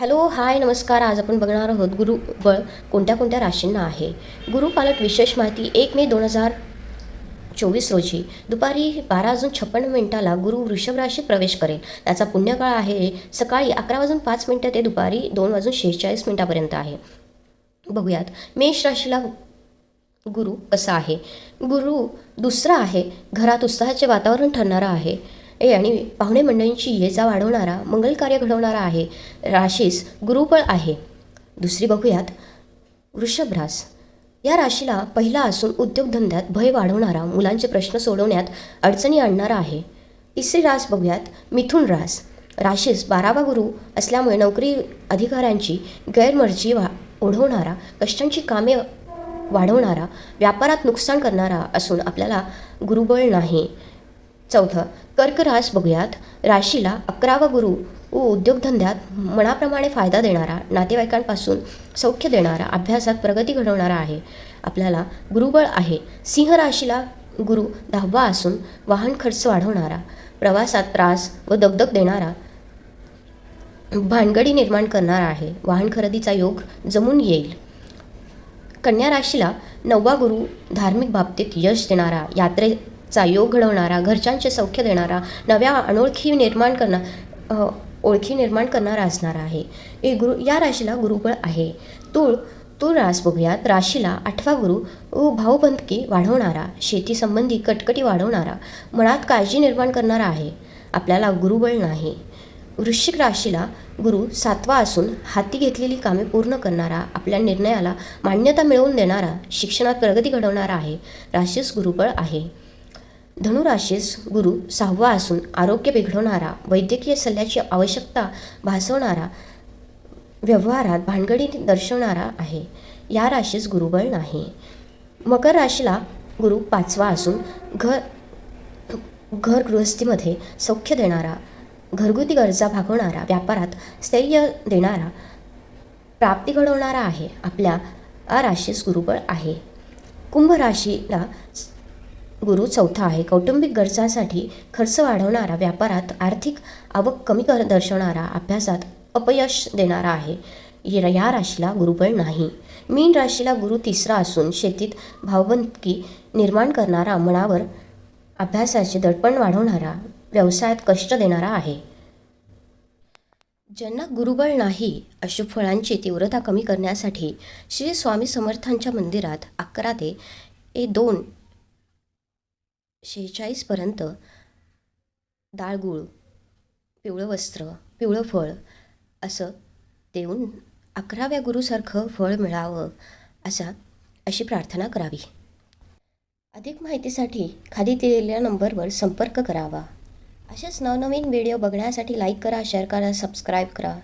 Hello hi नमस्कार. आज आपण बघणार आहोत गुरुबळ कोणत्या कोणत्या राशींना आहे? गुरुपालट विशेष माहिती एक मे दोन हजार चोवीस रोजी. दुपारी बारा वाजून छप्पन्न मिनिटाला गुरु वृषभ राशीत प्रवेश करेल. त्याचा पुण्यकाळ आहे सकाळी अकरा वाजून पाच मिनटं ते दुपारी दोन वाजून शेहेचाळीस मिनिटापर्यंत आहे. बघूयात. मेष राशीला गुरु कसा आहे? गुरु दुसरा आहे. घरात उत्साहाचे वातावरण ठरणारा आहे. ए आणि पाहुणे मंडळींची ये जा वाढवणारा मंगल कार्य घडवणारा आहे राशीस गुरुबळ आहे. दुसरी बघूयात वृषभ रास या राशीला पहिला असून उद्योगधंद्यात भय वाढवणारा मुलांचे प्रश्न सोडवण्यात अडचणी आणणारा आहे. तिसरी रास बघूयात मिथुन रास. राशीस बारावा गुरु असल्यामुळे नोकरी अधिकाऱ्यांची गैरमर्जी वा ओढवणारा कष्टांची कामे वाढवणारा व्यापारात नुकसान करणारा असून आपल्याला गुरुबळ नाही. चौथं कर्क रास बघूयात. राशीला अकरावा गुरु व उद्योगधंद्यात मनाप्रमाणे फायदा देणारा नातेवाईकांपासून सौख्य देणारा अभ्यासात प्रगती घडवणारा आहे. आपल्याला गुरुबळ आहे. सिंह राशीला गुरु दहावा असून वाहन खर्च वाढवणारा प्रवासात त्रास व दगदग देणारा भानगडी निर्माण करणारा आहे. वाहन खरेदीचा योग जमून येईल. कन्या राशीला नववा गुरु धार्मिक बाबतीत यश देणारा यात्रे चा योग घडवणारा घरच्यांचे सौख्य देणारा नव्या अनोळखी निर्माण करणार ओळखी निर्माण करणारा असणारा आहे. हे गुरु या राशीला गुरुबळ आहे. तूळ तूळ रास बघूयात. राशीला आठवा गुरु व भावबंदकी वाढवणारा शेतीसंबंधी कटकटी वाढवणारा मनात काळजी निर्माण करणारा आहे. आपल्याला गुरुबळ नाही. वृश्चिक राशीला गुरु सातवा असून हाती घेतलेली कामे पूर्ण करणारा आपल्या निर्णयाला मान्यता मिळवून देणारा शिक्षणात प्रगती घडवणारा आहे. राशीस गुरुबळ आहे. धनुराशीस गुरु सहावा असून आरोग्य बिघडवणारा वैद्यकीय सल्ल्याची आवश्यकता भासवणारा व्यवहारात भानगडी दर्शवणारा आहे. या राशीस गुरुबळ नाही. मकर राशीला गुरु पाचवा असून घर घर गृहस्थीमध्ये सौख्य देणारा घरगुती गरजा भागवणारा व्यापारात स्थैर्य देणारा प्राप्ती घडवणारा आहे. आपल्या राशीस गुरुबळ आहे. कुंभ राशीला गुरु चौथा आहे. कौटुंबिक गरजांसाठी खर्च वाढवणारा व्यापारात आर्थिक आवक कमी कर दर्शवणारा अभ्यासात अपयश देणारा आहे. या या राशीला गुरुबळ नाही. मीन राशीला गुरु तिसरा असून शेतीत भावबंदकी निर्माण करणारा मनावर अभ्यासाचे दडपण वाढवणारा व्यवसायात कष्ट देणारा आहे. ज्यांना गुरुबळ नाही अशुभ फळांची तीव्रता कमी करण्यासाठी श्री स्वामी समर्थांच्या मंदिरात अकरा ते ए दोन शेहेचाळीसपर्यंत डाळ गूळ पिवळं वस्त्र पिवळं फळ असं देऊन अकराव्या गुरुसारखं फळ मिळावं असा अशी प्रार्थना करावी. अधिक माहितीसाठी खाली दिलेल्या नंबरवर संपर्क करावा. अशाच नवनवीन व्हिडिओ बघण्यासाठी लाईक करा शेअर करा सबस्क्राईब करा.